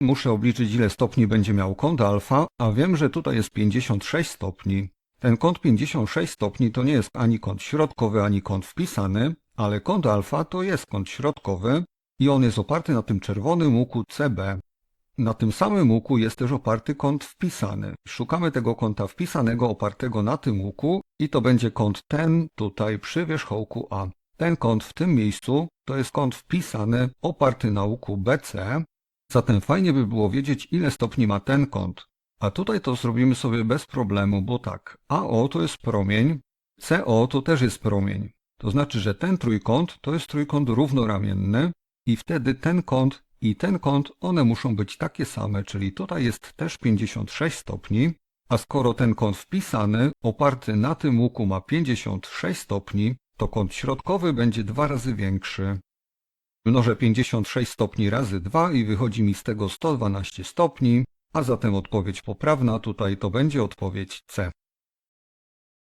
Muszę obliczyć ile stopni będzie miał kąt alfa, a wiem, że tutaj jest 56 stopni. Ten kąt 56 stopni to nie jest ani kąt środkowy, ani kąt wpisany, ale kąt alfa to jest kąt środkowy i on jest oparty na tym czerwonym łuku CB. Na tym samym łuku jest też oparty kąt wpisany. Szukamy tego kąta wpisanego opartego na tym łuku i to będzie kąt ten tutaj przy wierzchołku A. Ten kąt w tym miejscu to jest kąt wpisany oparty na łuku BC, zatem fajnie by było wiedzieć ile stopni ma ten kąt. A tutaj to zrobimy sobie bez problemu, bo tak, AO to jest promień, CO to też jest promień. To znaczy, że ten trójkąt to jest trójkąt równoramienny i wtedy ten kąt i ten kąt, one muszą być takie same, czyli tutaj jest też 56 stopni, a skoro ten kąt wpisany, oparty na tym łuku ma 56 stopni, to kąt środkowy będzie dwa razy większy. Mnożę 56 stopni razy 2 i wychodzi mi z tego 112 stopni, a zatem odpowiedź poprawna tutaj to będzie odpowiedź C.